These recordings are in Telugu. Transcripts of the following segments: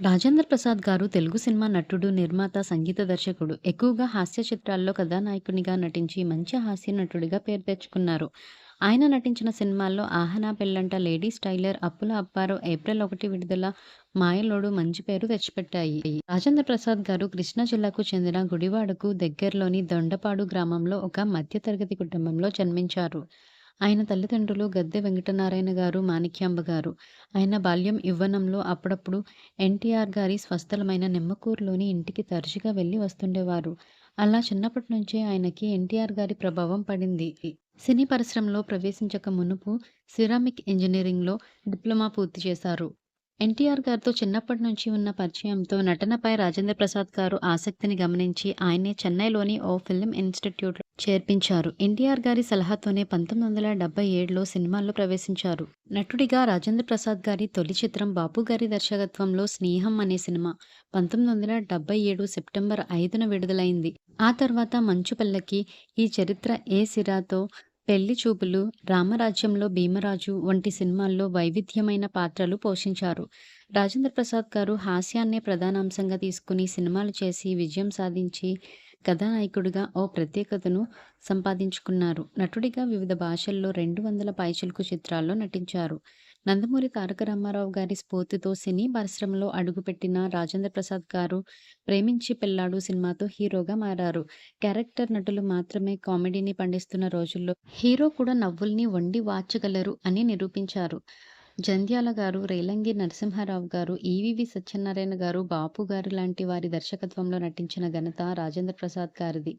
రాజేంద్ర ప్రసాద్ గారు తెలుగు సినిమా నటుడు, నిర్మాత, సంగీత దర్శకుడు. ఎక్కువగా హాస్య చిత్రాల్లో కథానాయకునిగా నటించి మంచి హాస్య నటుడిగా పేరు తెచ్చుకున్నారు. ఆయన నటించిన సినిమాల్లో 'ఆహనా పెళ్ళంట', 'లేడీస్ టైలర్', 'అప్పుల అప్పారు ఏప్రిల్ ఒకటి విడుదల 'మాయలోడు' మంచి పేరు తెచ్చిపెట్టాయి. రాజేంద్ర ప్రసాద్ గారు కృష్ణా జిల్లాకు చెందిన గుడివాడకు దగ్గరలోని దొండపాడు గ్రామంలో ఒక మధ్యతరగతి కుటుంబంలో జన్మించారు. ఆయన తల్లిదండ్రులు గద్దె వెంకటనారాయణ గారు, మాణిక్యాంబ గారు. ఆయన బాల్యం, ఇవ్వనంలో అప్పుడప్పుడు ఎన్టీఆర్ గారి స్వస్థలమైన నిమ్మకూరులోని ఇంటికి తరచుగా వెళ్ళి వస్తుండేవారు. అలా చిన్నప్పటి నుంచే ఆయనకి ఎన్టీఆర్ గారి ప్రభావం పడింది. సినీ పరిశ్రమలో ప్రవేశించక మునుపు సిరామిక్ ఇంజనీరింగ్‌లో డిప్లొమా పూర్తి చేశారు. ఎన్టీఆర్ గారితో చిన్నప్పటి నుంచి ఉన్న పరిచయంతో నటనపై రాజేంద్ర ప్రసాద్ గారు ఆసక్తిని గమనించి ఆయన్ని చెన్నైలోని ఓ ఫిల్మ్ ఇన్‌స్టిట్యూట్‌లో చేర్పించారు. ఎన్టీఆర్ గారి సలహాతోనే పంతొమ్మిది వందల డెబ్బై ఏడులో సినిమాల్లో ప్రవేశించారు. నటుడిగా రాజేంద్ర ప్రసాద్ గారి తొలి చిత్రం బాపు గారి దర్శకత్వంలో 'స్నేహం' అనే సినిమా పంతొమ్మిది వందల డెబ్బై ఏడు సెప్టెంబర్ ఐదున విడుదలైంది. ఆ తర్వాత 'మంచు పల్లకి', 'ఈ చరిత్ర ఏ సిరా'తో 'పెళ్ళి చూపులు', 'రామరాజ్యంలో భీమరాజు' వంటి సినిమాల్లో వైవిధ్యమైన పాత్రలు పోషించారు. రాజేంద్ర ప్రసాద్ గారు హాస్యాన్నే ప్రధానాంశంగా తీసుకుని సినిమాలు చేసి విజయం సాధించి కథానాయకుడిగా ఓ ప్రత్యేకతను సంపాదించుకున్నారు. నటుడిగా వివిధ భాషల్లో రెండు వందల పైచిలుకు చిత్రాల్లో నటించారు. నందమూరి తారక రామారావు గారి స్ఫూర్తితో సినీ పరిశ్రమలో అడుగుపెట్టిన రాజేంద్ర ప్రసాద్ గారు 'ప్రేమించి పిల్లాడు సినిమాతో హీరోగా మారారు. క్యారెక్టర్ నటులు మాత్రమే కామెడీని పండిస్తున్న రోజుల్లో హీరో కూడా నవ్వుల్ని వండి వాచగలరు అని నిరూపించారు. జంధ్యాల గారు, రేలంగి నరసింహారావు గారు, ఈవీవి సత్యనారాయణ గారు, బాపు గారు లాంటి వారి దర్శకత్వంలో నటించిన ఘనత రాజేంద్ర ప్రసాద్ గారిది.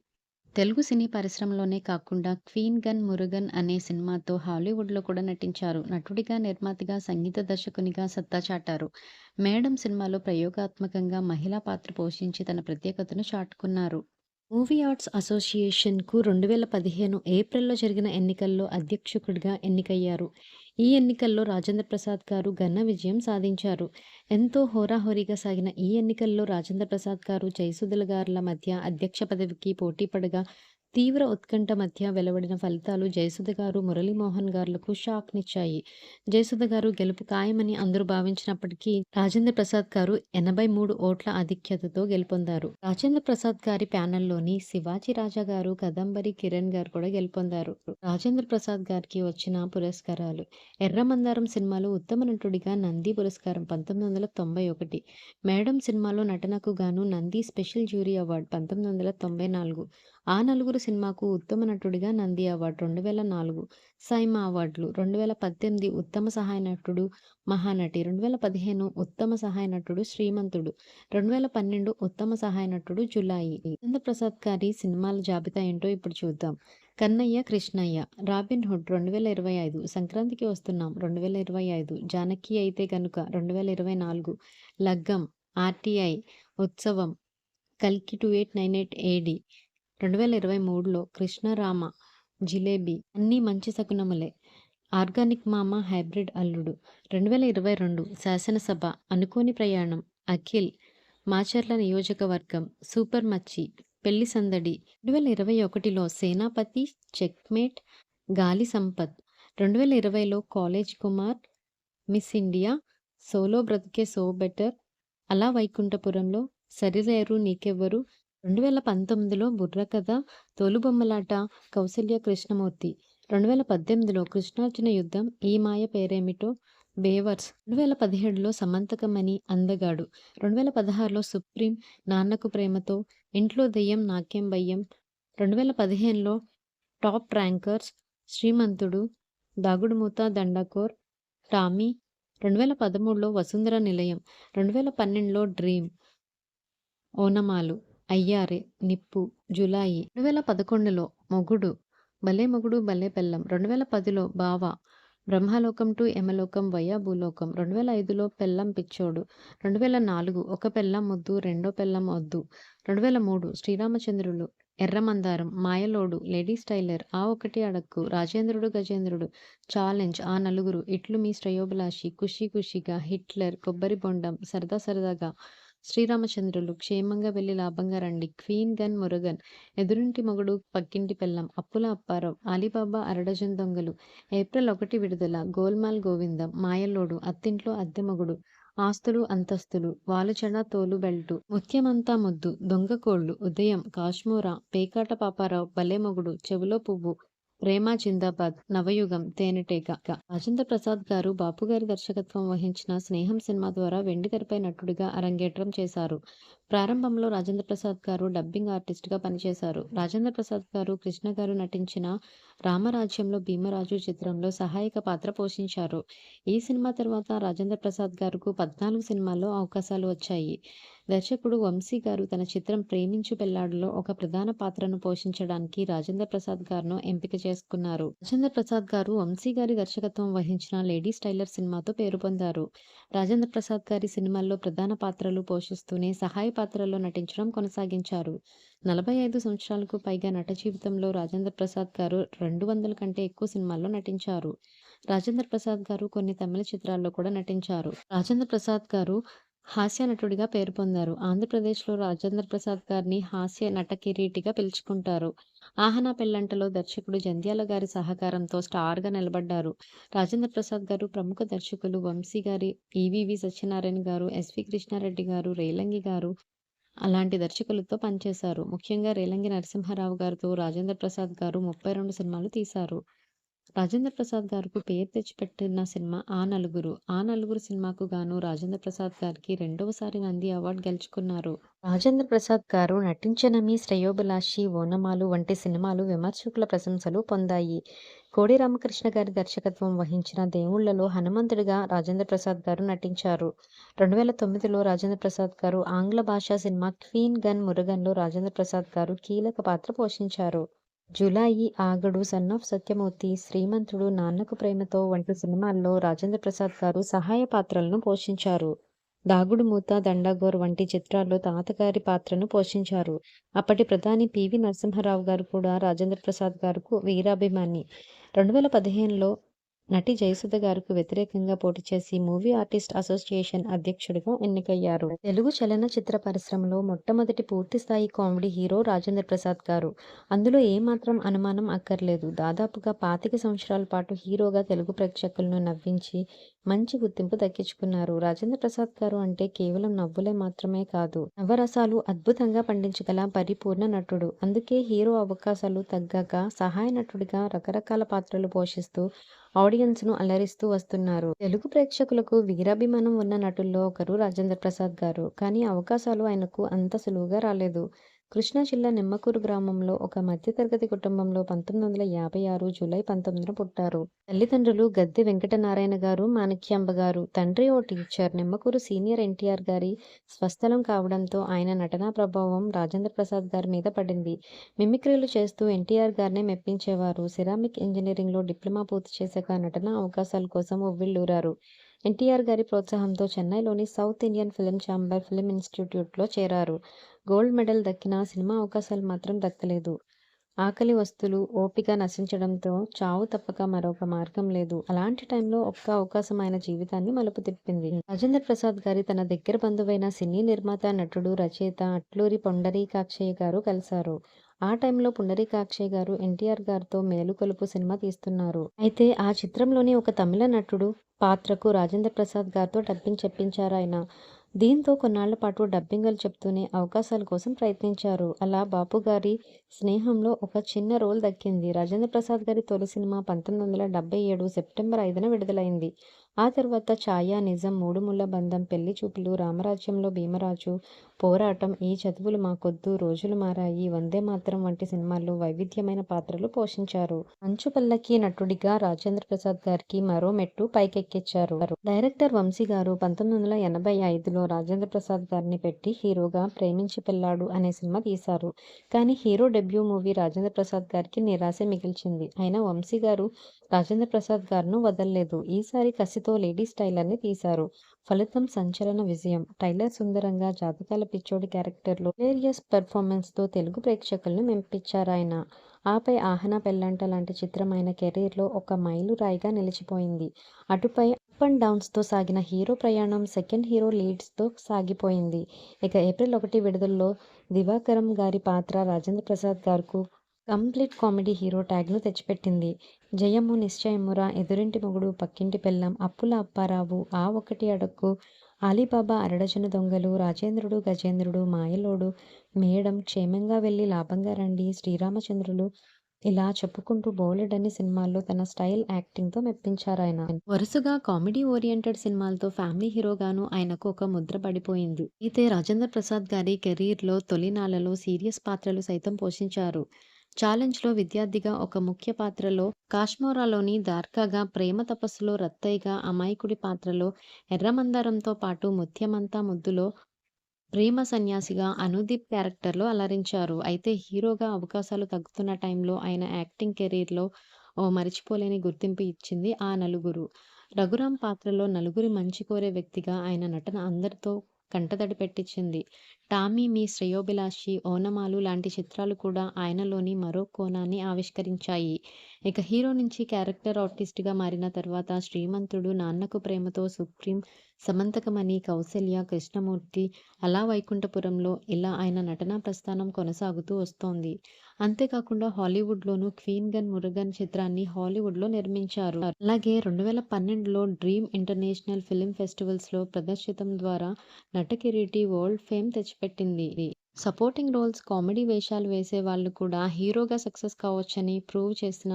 తెలుగు సినీ పరిశ్రమలోనే కాకుండా 'క్వీన్ గన్ మురుగన్' అనే సినిమాతో హాలీవుడ్‌లో కూడా నటించారు. నటుడిగా, నిర్మాతగా, సంగీత దర్శకునిగా సత్తా చాటారు. మేడం సినిమాలో ప్రయోగాత్మకంగా మహిళా పాత్ర పోషించి తన ప్రత్యేకతను చాటుకున్నారు. మూవీ ఆర్ట్స్ అసోసియేషన్‌కు రెండు వేల పదిహేను ఏప్రిల్‌లో జరిగిన ఎన్నికల్లో అధ్యక్షుడిగా ఎన్నికయ్యారు. ఈ ఎన్నికల్లో రాజేంద్ర ప్రసాద్ గారు ఘన విజయం సాధించారు. ఎంతో హోరాహోరీగా సాగిన ఈ ఎన్నికల్లో రాజేంద్ర ప్రసాద్ గారు, జయసుధ గారుల మధ్య అధ్యక్ష పదవికి పోటీ పడగా తీవ్ర ఉత్కంఠ మధ్య వెలువడిన ఫలితాలు జయసుధ గారు, మురళీమోహన్ గార్లకు షాక్‌నిచ్చాయి. జయసుధ గారు గెలుపు ఖాయమని అందరూ భావించినప్పటికీ రాజేంద్ర ప్రసాద్ గారు ఎనభై మూడు ఓట్ల ఆధిక్యతతో గెలుపొందారు. రాజేంద్ర ప్రసాద్ గారి ప్యానెల్‌లోని శివాజీ రాజా గారు, కదంబరి కిరణ్ గారు కూడా గెలుపొందారు. రాజేంద్ర ప్రసాద్ గారికి వచ్చిన పురస్కారాలు ఎర్రమందారం సినిమాలో ఉత్తమ నటుడిగా నంది పురస్కారం పంతొమ్మిది వందల తొంభై ఒకటి, మేడం సినిమాలో నటనకు గాను నంది స్పెషల్ జ్యూరీ అవార్డు పంతొమ్మిది వందల తొంభై నాలుగు, ఆ నలుగురు సినిమాకు ఉత్తమ నటుడిగా నంది అవార్డు రెండు వేల నాలుగు, సైమా అవార్డులు రెండు వేల పద్దెనిమిది ఉత్తమ సహాయ నటుడు మహానటి, రెండు వేల పదిహేను ఉత్తమ సహాయ నటుడు శ్రీమంతుడు, రెండు వేల పన్నెండు ఉత్తమ సహాయ నటుడు జులాయి. ప్రసాద్ గారి సినిమాల జాబితా ఏంటో ఇప్పుడు చూద్దాం. కన్నయ్య కృష్ణయ్య, రాబిన్ హుడ్ రెండు వేల ఇరవై ఐదు, సంక్రాంతికి వస్తున్నాం రెండు వేల ఇరవై ఐదు, జానకి అయితే కనుక రెండు వేల ఇరవై నాలుగు, లగ్గం, ఆర్టీఐ, ఉత్సవం, కల్కి two eight nine eight AD రెండు వేల ఇరవై మూడులో కృష్ణరామ, జిలేబీ అన్నీ మంచి శకునములే, ఆర్గానిక్ మామ హైబ్రిడ్ అల్లుడు, రెండు వేల ఇరవై రెండు శాసనసభ, అనుకోని ప్రయాణం, అఖిల్, మాచర్ల నియోజకవర్గం, సూపర్ మచ్చి, పెళ్ళి సందడి, రెండు వేల ఇరవై ఒకటిలో సేనాపతి, చెక్మేట్, గాలి సంపత్, రెండు వేల ఇరవైలో college Kumar, Miss India, solo బ్రతుకే సో బెటర్, అలా వైకుంఠపురంలో, సరిలేరు నీకెవ్వరు, రెండు వేల పంతొమ్మిదిలో బుర్రకథ, తోలుబొమ్మలాట, కౌసల్య కృష్ణమూర్తి, రెండు వేల పద్దెనిమిదిలో కృష్ణార్జున యుద్ధం, ఈ మాయ పేరేమిటో, బేవర్స్, రెండు వేల పదిహేడులో సమంతకమణి, అందగాడు, రెండు వేల పదహారులో సుప్రీం, నాన్నకు ప్రేమతో, ఇంట్లో దెయ్యం నాకేం భయ్యం, రెండు వేల పదిహేనులో టాప్ ర్యాంకర్స్, శ్రీమంతుడు, దాగుడుమూత దండకోర్, టామీ, రెండు వేల పదమూడులో వసుంధర నిలయం, రెండు వేల పన్నెండులో డ్రీమ్, ఓనమాలు, అయ్యారే, నిప్పు, జులాయి, రెండు వేల పదకొండులో మొగుడు, భలే మొగుడు భలే పెళ్ళం. రెండు వేల పదిలో బావ, బ్రహ్మలోకం టు యమలోకం వయా భూలోకం, రెండు వేల ఐదులో పెళ్ళం పిచ్చోడు, రెండు వేల నాలుగు ఒక పెళ్ళం వద్దు రెండో పెళ్ళం వద్దు, రెండు వేల మూడు శ్రీరామచంద్రులు, ఎర్రమందారం, మాయలోడు, లేడీస్ స్టైలర్ ఆ ఒకటి అడక్కు, రాజేంద్రుడు గజేంద్రుడు, ఛాలెంజ్, ఆ నలుగురు, ఇట్లు మీ శ్రేయోభిలాషి, ఖుషీ ఖుషీగా, హిట్లర్, కొబ్బరి బొండం, సరదా సరదాగా, శ్రీరామచంద్రులు, క్షేమంగా వెళ్ళి లాభంగా రండి, క్వీన్ గన్ మురుగన్, ఎదురింటి మొగుడు పక్కింటి పెళ్ళం అప్పుల అప్పారావు, అలీబాబా అరడజన్ దొంగలు, ఏప్రిల్ ఒకటి విడుదల, గోల్మాల్ గోవిందం, మాయల్లోడు అత్తింట్లో అద్దె మొగుడు, ఆస్తులు అంతస్తులు వాలుచెడ తోలు బెల్టు. ముత్యమంతా ముద్దు దొంగ కోళ్ళు ఉదయం కాశ్మూర పేకాట పాపారావు భలే మొగుడు చెవిలో పువ్వు ప్రేమ జిందాబాద్ నవయుగం తేనెటేక రాజేంద్ర ప్రసాద్ గారు బాపు గారి దర్శకత్వం వహించిన స్నేహం సినిమా ద్వారా వెండితెరపై నటుడిగా అరంగేట్రం చేశారు. ప్రారంభంలో రాజేంద్ర ప్రసాద్ గారు డబ్బింగ్ ఆర్టిస్ట్గా పనిచేశారు. రాజేంద్ర ప్రసాద్ గారు కృష్ణ గారు నటించిన రామరాజ్యంలో భీమరాజు చిత్రంలో సహాయక పాత్ర పోషించారు. ఈ సినిమా తర్వాత రాజేంద్ర ప్రసాద్ గారుకు పద్నాలుగు సినిమాల్లో అవకాశాలు వచ్చాయి. దర్శకుడు వంశీ గారు తన చిత్రం ప్రేమించు పెళ్ళాడులో ఒక ప్రధాన పాత్రను పోషించడానికి రాజేంద్ర ప్రసాద్ గారును ఎంపిక చేసుకున్నారు. రాజేంద్ర ప్రసాద్ గారు వంశీ గారి దర్శకత్వం వహించిన లేడీస్ టైలర్ సినిమాతో పేరు పొందారు. రాజేంద్ర ప్రసాద్ గారి సినిమాల్లో ప్రధాన పాత్రలు పోషిస్తూనే సహాయ పాత్రల్లో నటించడం కొనసాగించారు. నలభై ఐదు సంవత్సరాలకు పైగా నట జీవితంలో రాజేంద్ర ప్రసాద్ గారు రెండు వందల కంటే ఎక్కువ సినిమాల్లో నటించారు. రాజేంద్ర ప్రసాద్ గారు కొన్ని తమిళ చిత్రాల్లో కూడా నటించారు. రాజేంద్ర ప్రసాద్ గారు హాస్య నటుడిగా పేరు పొందారు. ఆంధ్రప్రదేశ్లో రాజేంద్ర ప్రసాద్ గారిని హాస్య నట కిరీటిగా పిలుచుకుంటారు. ఆహనా పెళ్ళంటలో దర్శకుడు జంధ్యాల గారి సహకారంతో స్టార్గా నిలబడ్డారు. రాజేంద్ర ప్రసాద్ గారు ప్రముఖ దర్శకులు వంశీ గారి ఈవివి సత్యనారాయణ గారు ఎస్వి కృష్ణారెడ్డి గారు రేలంగి గారు అలాంటి దర్శకులతో పనిచేశారు. ముఖ్యంగా రేలంగి నరసింహారావు గారితో రాజేంద్ర ప్రసాద్ గారు ముప్పై రెండు సినిమాలు తీశారు. రాజేంద్ర ప్రసాద్ గారికి పేరు తెచ్చిపెట్టిన సినిమా ఆ నలుగురు. ఆ నలుగురు సినిమాకు గాను రాజేంద్ర ప్రసాద్ గారికి రెండవసారి నంది అవార్డు గెలుచుకున్నారు. రాజేంద్ర ప్రసాద్ గారు నటించిన మీ శ్రేయోభిలాషి ఓనమాలు వంటి సినిమాలు విమర్శకుల ప్రశంసలు పొందాయి. కోడి రామకృష్ణ గారి దర్శకత్వం వహించిన దేవుళ్ళలో హనుమంతుడిగా రాజేంద్ర ప్రసాద్ గారు నటించారు. రెండు వేల తొమ్మిదిలో రాజేంద్ర ప్రసాద్ గారు ఆంగ్ల భాషా సినిమా క్వీన్ గన్ మురుగన్లో రాజేంద్ర ప్రసాద్ గారు కీలక పాత్ర పోషించారు. జులాయి ఆగడు సన్ ఆఫ్ సత్యమూర్తి శ్రీమంతుడు నాన్నకు ప్రేమతో వంటి సినిమాల్లో రాజేంద్ర ప్రసాద్ గారు సహాయ పాత్రలను పోషించారు. దాగుడు మూత దండాగోర్ వంటి చిత్రాల్లో తాతగారి పాత్రను పోషించారు. అప్పటి ప్రధాని పివి నరసింహారావు గారు కూడా రాజేంద్ర ప్రసాద్ గారుకు వీరాభిమాని. రెండు వేల పదిహేనులో నటి జయసుధ గారికి వ్యతిరేకంగా పోటీ చేసి మూవీ ఆర్టిస్ట్ అసోసియేషన్ అధ్యక్షుడిగా ఎన్నికయ్యారు. తెలుగు చలనచిత్ర పరిశ్రమలో మొట్టమొదటి పూర్తి స్థాయి కామెడీ హీరో రాజేంద్ర ప్రసాద్ గారు. అందులో ఏమాత్రం అనుమానం అక్కర్లేదు. దాదాపుగా పాతిక సంవత్సరాల పాటు హీరోగా తెలుగు ప్రేక్షకులను నవ్వించి మంచి గుర్తింపు దక్కించుకున్నారు. రాజేంద్ర ప్రసాద్ గారు అంటే కేవలం నవ్వులే మాత్రమే కాదు నవరసాలు అద్భుతంగా పండించగల పరిపూర్ణ నటుడు. అందుకే హీరో అవకాశాలు తగ్గాక సహాయ నటుడిగా రకరకాల పాత్రలు పోషిస్తూ ఆడియన్స్ను అలరిస్తూ వస్తున్నారు. తెలుగు ప్రేక్షకులకు వీరాభిమానం ఉన్న నటుల్లో ఒకరు రాజేంద్ర ప్రసాద్ గారు. కానీ అవకాశాలు ఆయనకు అంత సులువుగా రాలేదు. కృష్ణా జిల్లా నిమ్మకూరు గ్రామంలో ఒక మధ్యతరగతి కుటుంబంలో పంతొమ్మిది వందల యాభై ఆరు జూలై పంతొమ్మిదిన పుట్టారు. తల్లిదండ్రులు గద్దె వెంకటనారాయణ గారు మాణిక్యాంబ గారు తండ్రి ఓ టీచర్ నిమ్మకూరు సీనియర్ ఎన్టీఆర్ గారి స్వస్థలం కావడంతో ఆయన నటనా ప్రభావం రాజేంద్ర ప్రసాద్ గారి మీద పడింది. మిమిక్రీలు చేస్తూ ఎన్టీఆర్ గారినే మెప్పించేవారు. సిరామిక్ ఇంజనీరింగ్లో డిప్లొమా పూర్తి చేశాక నటనా అవకాశాల కోసం ఉవ్విళ్ళూరారు. ఎన్టీఆర్ గారి ప్రోత్సాహంతో చెన్నైలోని South Indian film chamber film ఇన్స్టిట్యూట్లో చేరారు. గోల్డ్ మెడల్ దక్కిన సినిమా అవకాశాలు మాత్రం దక్కలేదు. ఆకలి వస్తువులు ఓపిక నశించడంతో చావు తప్పక మరొక మార్గం లేదు. అలాంటి టైంలో ఒక్క అవకాశం ఆయన జీవితాన్ని మలుపు తిప్పింది. రాజేంద్ర ప్రసాద్ గారి తన దగ్గర బంధువైన సినీ నిర్మాత నటుడు రచయిత అట్లూరి పొండరీకాక్షయ్య గారు కలిశారు. ఆ టైంలో పుండరీకాక్షయ్య గారు ఎన్టీఆర్ గారితో మేలుకొలుపు సినిమా తీస్తున్నారు. అయితే ఆ చిత్రంలోని ఒక తమిళ నటుడు పాత్రకు రాజేంద్ర ప్రసాద్ గారితో డబ్బింగ్ చెప్పించారు ఆయన. దీంతో కొన్నాళ్ళ పాటు డబ్బింగలు చెప్తూనే అవకాశాల కోసం ప్రయత్నించారు. అలా బాపు గారి స్నేహంలో ఒక చిన్న రోల్ దక్కింది. రాజేంద్ర ప్రసాద్ గారి తొలి సినిమా పంతొమ్మిది వందల డెబ్బై ఏడు సెప్టెంబర్ ఐదున విడుదలైంది. ఆ తర్వాత ఛాయా నిజం మూడుముళ్ళ బంధం పెళ్ళి చూపులు రామరాజ్యంలో భీమరాజు పోరాటం ఈ చదువులు మాకొద్దు రోజులు మారాయి వందే మాత్రం వంటి సినిమాల్లో వైవిధ్యమైన పాత్రలు పోషించారు. మంచు పల్లకి నటుడిగా రాజేంద్ర ప్రసాద్ గారికి మరో మెట్టు పైకెక్కించారు డైరెక్టర్ వంశీ గారు పంతొమ్మిది వందల ఎనభై ఐదులో రాజేంద్ర ప్రసాద్ గారిని పెట్టి హీరోగా ప్రేమించి పెళ్ళాడు అనే సినిమా తీశారు. కానీ hero debut movie Rajendra Prasad గారికి నిరాశ మిగిల్చింది. అయినా వంశీ గారు రాజేంద్ర ప్రసాద్ గారును వదల్లేదు. ఈసారి కసితో లేడీస్ టైలర్ని తీశారు. ఫలితం సంచలన విజయం. టైలర్ సుందరంగా జాతకాల పిచ్చోడి క్యారెక్టర్లో వేరియస్ పెర్ఫార్మెన్స్తో తెలుగు ప్రేక్షకులను మెంపించారు ఆయన ఆపై ఆహన పెళ్ళంట లాంటి చిత్రం ఆయన కెరీర్లో ఒక మైలురాయిగా నిలిచిపోయింది. అటుపై అప్ అండ్ డౌన్స్తో సాగిన హీరో ప్రయాణం సెకండ్ హీరో లీడ్స్తో సాగిపోయింది. ఇక ఏప్రిల్ ఒకటి విడుదలలో దివాకరం గారి పాత్ర రాజేంద్ర ప్రసాద్ గారుకు కంప్లీట్ కామెడీ హీరో ట్యాగ్ను తెచ్చిపెట్టింది జయము నిశ్చయమురా ఎదురింటి మొగుడు పక్కింటి పెళ్ళం అప్పుల అప్పారావు ఆ ఒకటి అడక్కు అలీబాబా అరడజను దొంగలు, రాజేంద్రుడు, గజేంద్రుడు, మాయలోడు, మేడం, క్షేమంగా వెళ్ళి లాభంగా రండి, శ్రీరామచంద్రులు ఇలా చెప్పుకుంటూ బోలెడన్ని సినిమాల్లో తన స్టైల్ యాక్టింగ్తో మెప్పించారాయన. వరుసగా కామెడీ ఓరియెంటెడ్ సినిమాలతో ఫ్యామిలీ హీరోగాను ఆయనకు ఒక ముద్ర పడిపోయింది. అయితే రాజేంద్ర ప్రసాద్ గారి కెరీర్లో తొలినాళ్ళలో సీరియస్ పాత్రలు సైతం పోషించారు. ఛాలెంజ్లో విద్యార్థిగా ఒక ముఖ్య పాత్రలో, కాశ్మోరాలోని దార్కాగా, ప్రేమ తపస్సులో రత్తయ్యగా, అమాయకుడి పాత్రలో, ఎర్రమందారంతో పాటు ముత్యమంతా ముద్దులో ప్రేమ సన్యాసిగా అనుదీప్ క్యారెక్టర్లో అలరించారు. అయితే హీరోగా అవకాశాలు తగ్గుతున్న టైంలో ఆయన యాక్టింగ్ కెరీర్లో ఓ మరిచిపోలేని గుర్తింపు ఇచ్చింది ఆ నలుగురు. రఘురాం పాత్రలో నలుగురి మంచి కోరే వ్యక్తిగా ఆయన నటన అందరితో కంటతడి పెట్టించింది. టామీ మీ శ్రేయోభిలాషి, ఓనమాలు లాంటి చిత్రాలు కూడా ఆయనలోని మరో కోణాన్ని ఆవిష్కరించాయి. ఇక హీరో నుంచి క్యారెక్టర్ ఆర్టిస్ట్గా మారిన తర్వాత శ్రీమంతుడు, నాన్నకు ప్రేమతో, సుప్రీం, సమంతకమణి, కౌసల్య, కృష్ణమూర్తి, అలా వైకుంఠపురంలో ఇలా ఆయన నటనా ప్రస్థానం కొనసాగుతూ వస్తోంది. అంతేకాకుండా హాలీవుడ్లోను క్వీన్ గన్ మురుగన్ చిత్రాన్ని హాలీవుడ్లో నిర్మించారు. అలాగే రెండు వేల పన్నెండులో డ్రీమ్ ఇంటర్నేషనల్ ఫిల్మ్ ఫెస్టివల్స్లో ప్రదర్శితం ద్వారా నటకిరీటి వరల్డ్ ఫేమ్ పెట్టింది సపోర్టింగ్ రోల్స్, కామెడీ వేషాలు వేసే వాళ్ళు కూడా హీరోగా సక్సెస్ కావచ్చని ప్రూవ్ చేసిన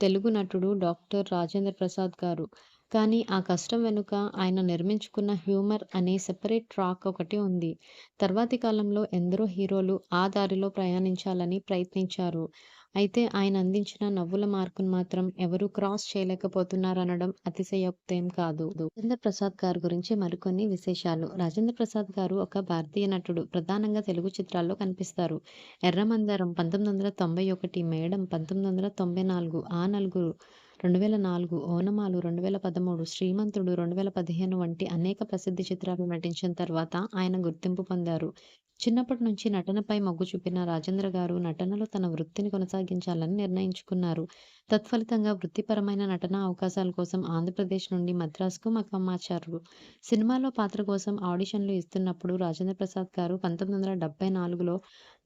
తెలుగు నటుడు డాక్టర్ రాజేంద్ర ప్రసాద్ గారు. కానీ ఆ కష్టం వెనుక ఆయన నిర్మించుకున్న హ్యూమర్ అనే సెపరేట్ ట్రాక్ ఒకటి ఉంది. తర్వాతి కాలంలో ఎందరో హీరోలు ఆ దారిలో ప్రయాణించాలని ప్రయత్నించారు. అయితే ఆయన అందించిన నవ్వుల మార్కును మాత్రం ఎవరూ క్రాస్ చేయలేకపోతున్నారనడం అతిశయోక్తేం కాదు. రాజేంద్ర ప్రసాద్ గారి గురించి మరికొన్ని విశేషాలు రాజేంద్ర ప్రసాద్ గారు ఒక భారతీయ నటుడు. ప్రధానంగా తెలుగు చిత్రాల్లో కనిపిస్తారు. ఎర్రమందరం పంతొమ్మిది వందల తొంభై ఒకటి, మేడం పంతొమ్మిది వందల తొంభై నాలుగు, ఆ నలుగురు రెండు వేల నాలుగు, ఓనమాలు రెండు వేల పదమూడు, శ్రీమంతుడు రెండు వేల పదిహేను వంటి అనేక ప్రసిద్ధ చిత్రాలు నటించిన తర్వాత ఆయన గుర్తింపు పొందారు. చిన్నప్పటి నుంచి నటనపై మొగ్గు చూపిన రాజేంద్ర గారు నటనలో తన వృత్తిని కొనసాగించాలని నిర్ణయించుకున్నారు. తత్ఫలితంగా వృత్తిపరమైన నటనా అవకాశాల కోసం ఆంధ్రప్రదేశ్ నుండి మద్రాసుకు మకాం సినిమాలో పాత్ర కోసం ఆడిషన్లు ఇస్తున్నప్పుడు రాజేంద్ర ప్రసాద్ గారు పంతొమ్మిది వందల డెబ్బై నాలుగులో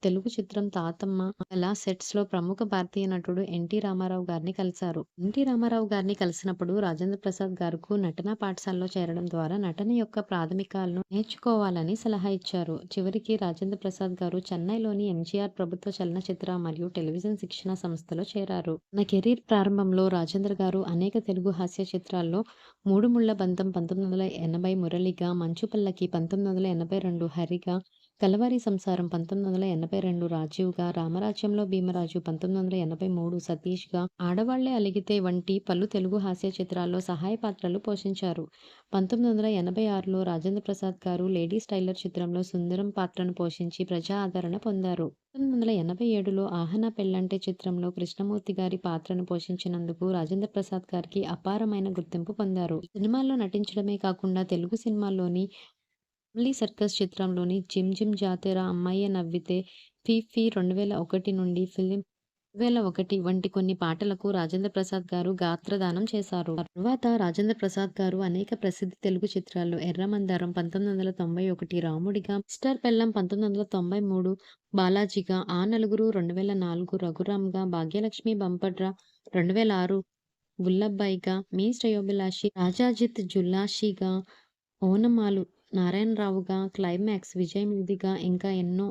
తెలుగు చిత్రం తాతమ్మ ల సెట్స్లో ప్రముఖ భారతీయ నటుడు ఎన్టీ రామారావు గారిని కలిశారు. ఎన్టీ రామారావు గారిని కలిసినప్పుడు రాజేంద్ర ప్రసాద్ గారుకు నటనా పాఠశాలలో చేరడం ద్వారా నటన యొక్క ప్రాథమికాలను నేర్చుకోవాలని సలహా ఇచ్చారు. చివరికి రాజేంద్ర ప్రసాద్ గారు చెన్నైలోని ఎంజీఆర్ ప్రభుత్వ చలనచిత్ర మరియు టెలివిజన్ శిక్షణా సంస్థలో చేరారు. నా కెరీర్ ప్రారంభంలో రాజేంద్ర గారు అనేక తెలుగు హాస్య చిత్రాల్లో మూడు ముళ్ళ బంధం పంతొమ్మిది వందల ఎనభై మురళిగా, మంచు పల్లకి పంతొమ్మిది వందల ఎనభై రెండు హరిగా, కలవారి సంసారం పంతొమ్మిది వందల ఎనభై రెండు రాజీవ్గా, రామరాజ్యంలో భీమరాజు పంతొమ్మిది వందల ఎనభై మూడు సతీష్గా, ఆడవాళ్ళే అలిగితే వంటి పలు తెలుగు హాస్య చిత్రాల్లో సహాయ పాత్రలు పోషించారు. పంతొమ్మిది వందల ఎనభై ఆరులో రాజేంద్ర ప్రసాద్ గారు లేడీస్ టైలర్ చిత్రంలో సుందరం పాత్రను పోషించి ప్రజా ఆదరణ పొందారు. పంతొమ్మిది వందల ఎనభై ఏడులో ఆహనా పెళ్ళంటే చిత్రంలో కృష్ణమూర్తి గారి పాత్రను పోషించినందుకు రాజేంద్ర ప్రసాద్ గారికి అపారమైన గుర్తింపు పొందారు. సినిమాల్లో నటించడమే కాకుండా తెలుగు సినిమాల్లోని ఫ్యామిలీ సర్కస్ చిత్రంలోని జిమ్ జిమ్ జాతేరా అమ్మాయి నవ్వితే, ఫీ రెండు వేల ఒకటి నుండి ఫిలిం రెండు వేల ఒకటి వంటి కొన్ని పాటలకు రాజేంద్ర ప్రసాద్ గారు గాత్రదానం చేశారు. తరువాత రాజేంద్ర ప్రసాద్ గారు అనేక ప్రసిద్ధ తెలుగు చిత్రాల్లో ఎర్రమందారం పంతొమ్మిది వందల తొంభై ఒకటి, రాముడిగా, మిస్టర్ పెళ్ళం పంతొమ్మిది వందల తొంభై మూడు, బాలాజీగా, ఆ నలుగురు రెండు వేల నాలుగు, రఘురామ్గా భాగ్యలక్ష్మి బంపట్రా రెండు వేల ఆరు, బుల్లబ్బాయిగా, మీ శ్రేయోభిలాషి, రాజాజిత్ జుల్లాషిగా ఓనమాలు నారాయణరావుగా, క్లైమాక్స్ విజయముదిగా ఇంకా ఎన్నో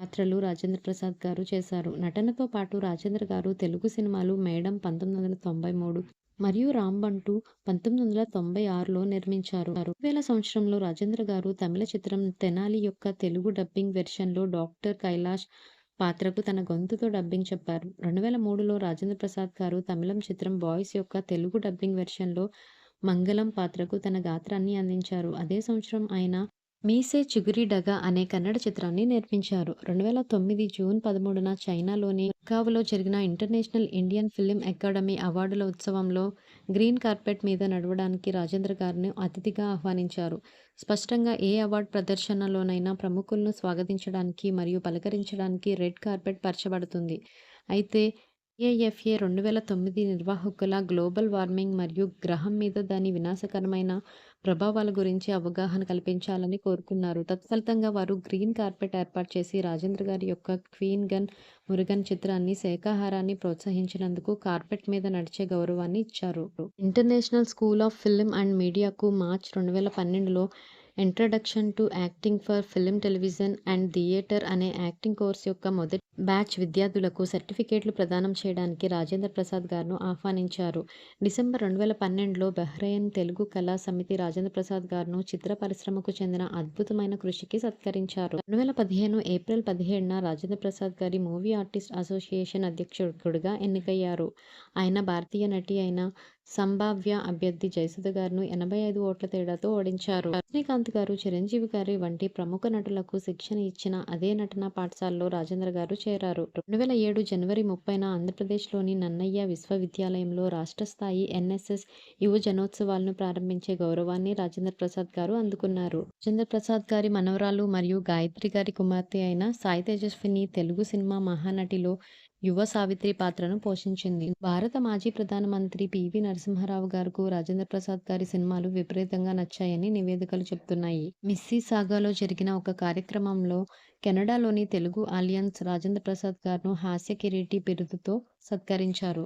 పాత్రలు రాజేంద్ర ప్రసాద్ గారు చేశారు. నటనతో పాటు రాజేంద్ర గారు తెలుగు సినిమాలు మేడం పంతొమ్మిది వందల తొంభై మూడు మరియు రాంబంటు పంతొమ్మిది వందల తొంభై ఆరులో నిర్మించారు. రెండు వేల సంవత్సరంలో రాజేంద్ర గారు తమిళ చిత్రం తెనాలి యొక్క తెలుగు డబ్బింగ్ వెర్షన్లో డాక్టర్ కైలాష్ పాత్రకు తన గొంతుతో డబ్బింగ్ చెప్పారు. రెండు వేల మూడులో రాజేంద్ర ప్రసాద్ గారు తమిళం చిత్రం బాయ్స్ యొక్క తెలుగు డబ్బింగ్ వెర్షన్లో మంగళం పాత్రకు తన గాత్రాన్ని అందించారు. అదే సంవత్సరం ఆయన మీసే చిగురి డగ అనే కన్నడ చిత్రాన్ని నిర్మించారు. రెండు వేల తొమ్మిది జూన్ పదమూడున చైనాలోని కావులో జరిగిన ఇంటర్నేషనల్ ఇండియన్ ఫిలిం అకాడమీ అవార్డుల ఉత్సవంలో గ్రీన్ కార్పెట్ మీద నడవడానికి రాజేంద్ర గారిని అతిథిగా ఆహ్వానించారు. స్పష్టంగా ఏ అవార్డు ప్రదర్శనలోనైనా ప్రముఖులను స్వాగతించడానికి మరియు పలకరించడానికి రెడ్ కార్పెట్ పరచబడుతుంది. అయితే ఏఎఫ్ఏ రెండు వేల తొమ్మిది నిర్వాహకుల గ్లోబల్ వార్మింగ్ మరియు గ్రహం మీద దాని వినాశకరమైన ప్రభావాల గురించి అవగాహన కల్పించాలని కోరుకున్నారు. తత్ఫలితంగా వారు గ్రీన్ కార్పెట్ ఏర్పాటు చేసి రాజేంద్ర గారి యొక్క క్వీన్ గన్ మురుగన్ చిత్రాన్ని శాఖాహారాన్ని ప్రోత్సహించినందుకు కార్పెట్ మీద నడిచే గౌరవాన్ని ఇచ్చారు. International school of film and మీడియాకు మార్చ్ రెండు వేల పన్నెండులో introduction to acting for film, television and theatre అనే యాక్టింగ్ కోర్సు యొక్క మొదటి బ్యాచ్ విద్యార్థులకు సర్టిఫికేట్లు ప్రదానం చేయడానికి రాజేంద్ర ప్రసాద్ గారును ఆహ్వానించారు. డిసెంబర్ రెండు వేల పన్నెండులో బహ్రయిన్ తెలుగు కళా సమితి రాజేంద్ర ప్రసాద్ గారును చిత్ర పరిశ్రమకు చెందిన అద్భుతమైన కృషికి సత్కరించారు. రెండు వేల పదిహేను ఏప్రిల్ పదిహేడున రాజేంద్ర ప్రసాద్ గారి మూవీ ఆర్టిస్ట్ అసోసియేషన్ అధ్యక్షుడిగా ఎన్నికయ్యారు. ఆయన భారతీయ నటి అయిన సంభావ్య అభ్యర్థి జయసుధ గారును ఎనభై ఐదు ఓట్ల తేడాతో ఓడించారు. రజనీకాంత్ గారు, చిరంజీవి గారి వంటి ప్రముఖ నటులకు శిక్షణ ఇచ్చిన అదే నటనా పాఠశాలలో రాజేంద్ర గారు చేరారు. రెండు వేల ఏడు జనవరి ముప్పైన ఆంధ్రప్రదేశ్లోని నన్నయ్య విశ్వవిద్యాలయంలో రాష్ట్ర స్థాయి ఎన్ఎస్ఎస్ యువజనోత్సవాలను ప్రారంభించే గౌరవాన్ని రాజేంద్ర ప్రసాద్ గారు అందుకున్నారు. రాజేంద్ర ప్రసాద్ గారి మనవరాలు మరియు గాయత్రి గారి కుమార్తె అయిన సాయి తేజస్విని తెలుగు సినిమా మహానటిలో యువ సావిత్రి పాత్రను పోషించింది. భారత మాజీ ప్రధానమంత్రి పివి నరసింహారావు గారుకు రాజేంద్ర ప్రసాద్ గారి సినిమాలు విపరీతంగా నచ్చాయని నివేదికలు చెబుతున్నాయి. మిస్సిసాగాలో జరిగిన ఒక కార్యక్రమంలో కెనడాలోని తెలుగు ఆలియన్స్ రాజేంద్ర ప్రసాద్ గారును హాస్య కిరీటి బిరుదుతో సత్కరించారు.